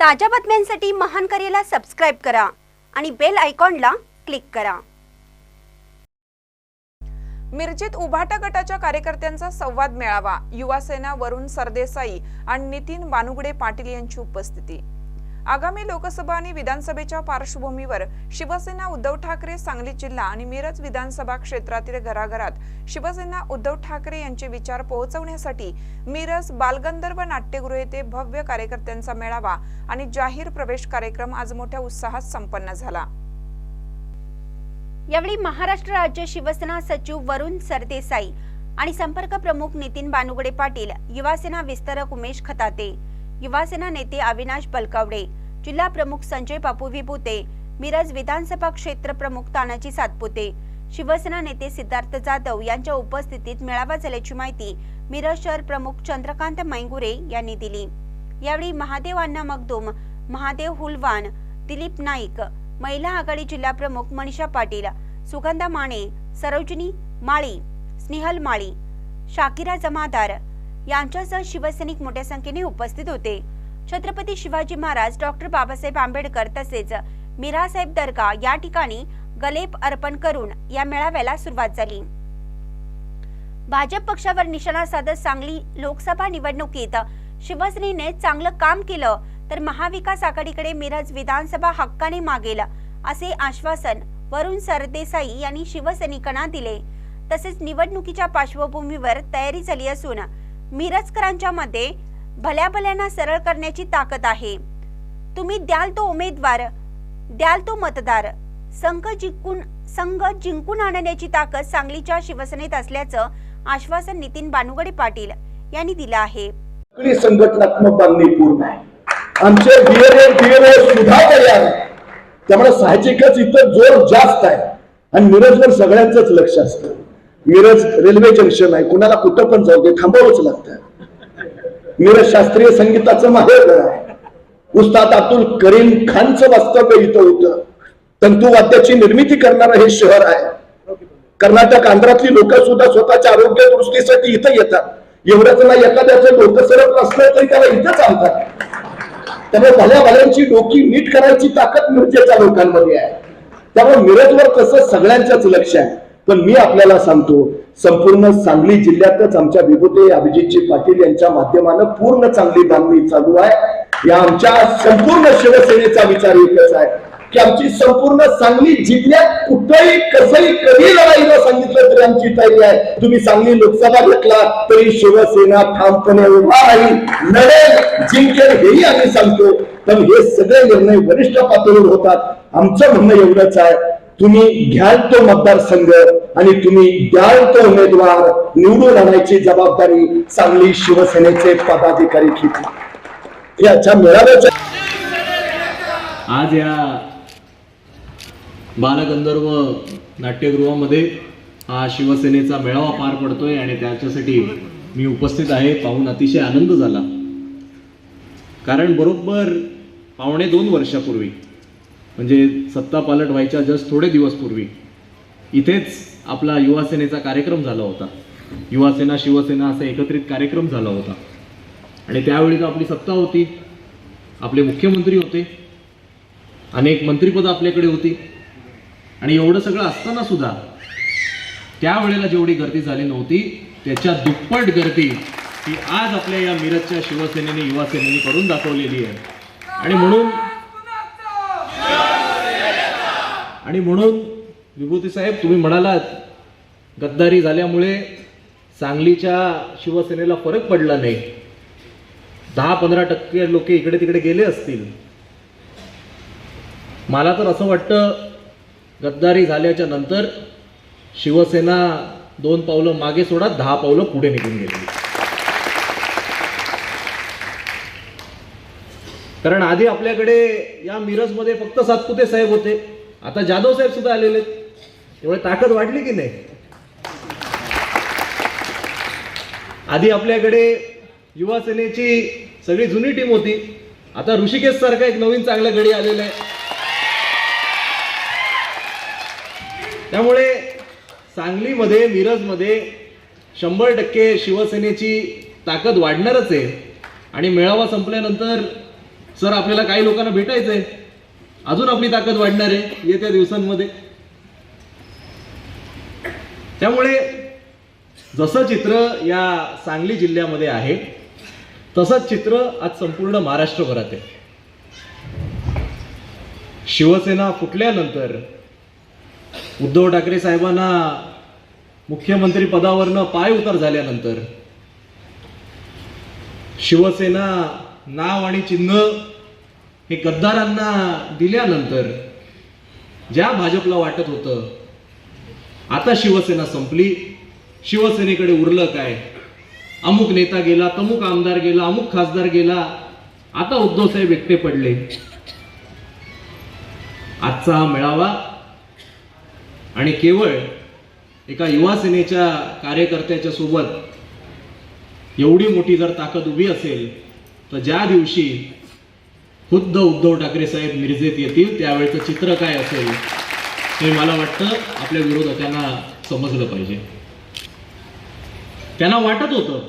ताज्या बातम्यांसाठी महान करेला सबस्क्राईब करा आणि बेल आयकॉनला क्लिक करा. मिरजेत उभाटा गटाच्या कार्यकर्त्यांचा संवाद मेळावा युवासेना वरुण सरदेसाई आणि नितीन बानुगडे पाटील यांची उपस्थिती. आगामी लोकसभा आणि विधानसभेच्या पार्श्वभूमीवर शिवसेना उद्धव ठाकरे सांगली जिल्हा आणि मिरज विधानसभा क्षेत्रातील घराघरात शिवसेना उद्धव ठाकरे यांचे विचार पोहोचवण्यासाठी मिरज बालगंधर्व नाट्यगृह येथे भव्य कार्यकर्त्यांचा मेळावा आणि जाहीर प्रवेश कार्यक्रम आज मोठ्या उत्साहात संपन्न झाला. यावेळी महाराष्ट्र राज्य शिवसेना सचिव वरुण सरदेसाई आणि संपर्क प्रमुख नितीन बानुगडे पाटील युवासेना विस्तारक उमेश खताते युवासेना नेते अविनाश बलकावडे जिल्हा प्रमुख संजय बापू विभूते मिरज विधानसभा क्षेत्र प्रमुख तानाजी सातपुते शिवसेना नेते सिद्धार्थ जाधव यांच्या उपस्थितीत मेळावा झाल्याची माहिती मिरज शहर प्रमुख चंद्रकांत मैंगुरे यांनी दिली. यावेळी महादेव अण्णा मगदुम महादेव हुलवान दिलीप नाईक महिला आघाडी जिल्हा प्रमुख मनीषा पाटील सुगंधा माने सरोजिनी माळी स्नेहल माळी शाकिरा जमादार यांच्यासह शिवसैनिक मोठ्या संख्येने उपस्थित होते. छत्रपती शिवाजी महाराज डॉक्टर बाबासाहेब आंबेडकर तसेच मिरासाहेब दर्गा या ठिकाणी गलेप अर्पण करून या मेळाव्याला सुरुवात झाली. भाजप पक्षावर निशाणा साधत सांगली लोकसभा निवडणुकीत शिवसेनेने चांगलं काम केलं तर महाविकास आघाडीकडे मिरज विधानसभा हक्काने मागेल असे आश्वासन वरुण सरदेसाई यांनी शिवसैनिकांना दिले. तसेच निवडणुकीच्या पार्श्वभूमीवर तयारी झाली असून मिरजकरांच्या मध्ये भल्या भल्यांना सरळ करण्याची ताकद आहे. तुम्ही द्याल तो उमेदवार द्याल तो मतदार संघ जिंकून संघ जिंकून आणण्याची ताकद सांगलीच्या शिवसेनेत असल्याचं आश्वासन नितीन बानुगडे पाटील यांनी दिलं आहे. सगळी संघटनात्मक बांधणी पूर्ण आहे. आमचे डीएनए डीएनए सुद्धा तयार आहे त्यामुळे साहजिकच इथं जोर जास्त आहे. आणि निरजवर सगळ्यांचंच लक्ष असतं. मिरज रेल्वे जंक्शन आहे कुणाला कुठं पण जाऊ दे थांबावंच लागतं. मिरज शास्त्रीय संगीताचं माहेर आहे. उस्ताद अब्दुल करीम खानचं वास्तव्य इथं होतं. तंतुवाद्याची निर्मिती करणारं हे शहर आहे. कर्नाटक आंध्रातली लोक सुद्धा स्वतःच्या आरोग्य दृष्टीसाठी इथं येतात. एवढंच ना एखाद्याचं डोकं सरत नसलं तरी त्याला इथंच आणतात त्यामुळे भल्या भल्यांची डोकी नीट करायची ताकद मिरजेच्या लोकांमध्ये आहे. त्यामुळे मिरजवर तसं सगळ्यांच्याच लक्ष आहे. पण मी आपल्याला सांगतो संपूर्ण सांगली जिल्ह्यातच आमच्या विभूते अभिजितजी पाटील यांच्या माध्यमानं पूर्ण चांगली बांधणी चालू आहे. या आमच्या संपूर्ण शिवसेनेचा विचार एकच आहे की आमची संपूर्ण सांगली जिल्ह्यात कुठंही कसंही कधी लढाईला सांगितलं तरी आमची तयारी आहे. तुम्ही सांगली लोकसभा घेतला तरी शिवसेना ठामपणे उभा राहील लढेल जिंकेल हेही आम्ही सांगतो. पण हे सगळे निर्णय वरिष्ठ पातळीवर होतात. आमचं म्हणणं एवढंच आहे तुम्ही घ्याल तो मतदारसंघ आणि तुम्ही द्याल तो उमेदवार निवडून आणायची जबाबदारी सांगली शिवसेनेचे पदाधिकारी घेतली. याच्या मेळाव्याच्या आज या बालगंधर्व नाट्यगृहामध्ये हा शिवसेनेचा मेळावा पार पडतोय आणि त्याच्यासाठी मी उपस्थित आहे. पाहून अतिशय आनंद झाला. कारण बरोबर पावणे दोन वर्षापूर्वी म्हणजे सत्ता पालट व्हायच्या जस्ट थोडे दिवस पूर्वी. इथेच आपला युवासेनेचा कार्यक्रम झाला होता. युवासेना शिवसेना असा एकत्रित कार्यक्रम झाला होता. आणि त्यावेळी तर आपली सत्ता होती. आपले मुख्यमंत्री होते. अनेक मंत्रिपदं आपल्याकडे होती. आणि एवढं सगळं असताना सुद्धा त्यावेळेला जेवढी गर्दी झाली नव्हती त्याच्या दुप्पट गर्दी ही आज आपल्या या मिरजच्या शिवसेनेने युवासेनेने करून दाखवलेली आहे. आणि म्हणून आणि म्हणून विभूती साहेब तुम्ही म्हणालात गद्दारी झाल्यामुळे सांगलीच्या शिवसेनेला फरक पडला नाही. दहा पंधरा टक्के लोक इकडे तिकडे गेले असतील. मला तर असं वाटतं गद्दारी झाल्याच्यानंतर शिवसेना दोन पावलं मागे सोडा दहा पावलं पुढे निघून गेली. कारण आधी आपल्याकडे या मिरजमध्ये फक्त सातपुते साहेब होते. आता जाधव साहेब सुद्धा आलेले आहेत. त्यामुळे ताकद वाढली की नाही? आधी आपल्याकडे युवा सेनेची सगळी जुनी टीम होती. आता ऋषिकेश सारखा एक नवीन चांगला गडी आलेला आहे. त्यामुळे सांगलीमध्ये मिरजमध्ये शंभर टक्के शिवसेनेची ताकद वाढणारच आहे. आणि मेळावा संपल्यानंतर सर आपल्याला काही लोकांना भेटायचंय. अजून आपली ताकद वाढणार आहे येत्या दिवसांमध्ये. त्यामुळे जसं चित्र या सांगली जिल्ह्यामध्ये आहे तसंच चित्र आज संपूर्ण महाराष्ट्रभरात आहे. शिवसेना फुटल्यानंतर उद्धव ठाकरे साहेबांना मुख्यमंत्री पदावरनं पाय उतार झाल्यानंतर शिवसेना नाव आणि चिन्ह हे गद्दारांना दिल्यानंतर ज्या भाजपला वाटत होतं आता शिवसेना संपली. शिवसेनेकडे उरलं काय? अमुक नेता गेला तमुक आमदार गेला अमुक खासदार गेला. आता उद्धवसाहेब एकटे पडले. आजचा हा मेळावा आणि केवळ एका युवा सेनेच्या कार्यकर्त्याच्या सोबत एवढी मोठी जर ताकद उभी असेल तर ज्या दिवशी खुद्द उद्धव ठाकरे साहेब मिरजेत येतील त्यावेळेचं चित्र काय असेल हे मला वाटतं आपल्या विरोधकांना समजलं पाहिजे. त्यांना वाटत होतं.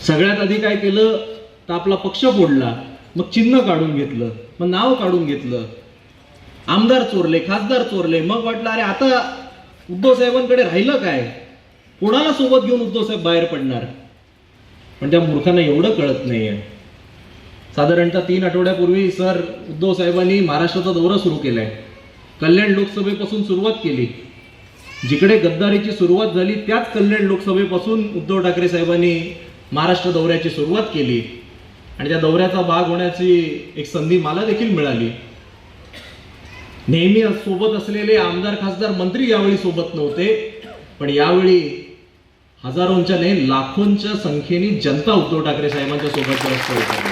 सगळ्यात आधी काय केलं? तर आपला पक्ष फोडला. मग चिन्ह काढून घेतलं. मग नाव काढून घेतलं. आमदार चोरले खासदार चोरले. मग वाटलं अरे आता उद्धव साहेबांकडे राहिलं काय? कोणाला सोबत घेऊन उद्धव साहेब बाहेर पडणार? पण त्या मूर्खांना एवढं कळत नाहीये. साधारणतः तीन आठवड्यापूर्वी सर उद्धव साहेबांनी महाराष्ट्राचा दौरा सुरू आहे कल्याण लोकसभेपासून सुरुवात केली. जिकडे गद्दारीची सुरुवात झाली त्याच कल्याण लोकसभेपासून उद्धव ठाकरे साहेबांनी महाराष्ट्र दौऱ्याची सुरुवात केली. आणि त्या दौऱ्याचा भाग होण्याची एक संधी मला देखील मिळाली. नेहमी सोबत असलेले आमदार खासदार मंत्री यावेळी सोबत नव्हते पण यावेळी हजारोंच्या नाही लाखोंच्या संख्येने जनता उद्धव ठाकरे साहेबांच्या सोबत रस्त्यावर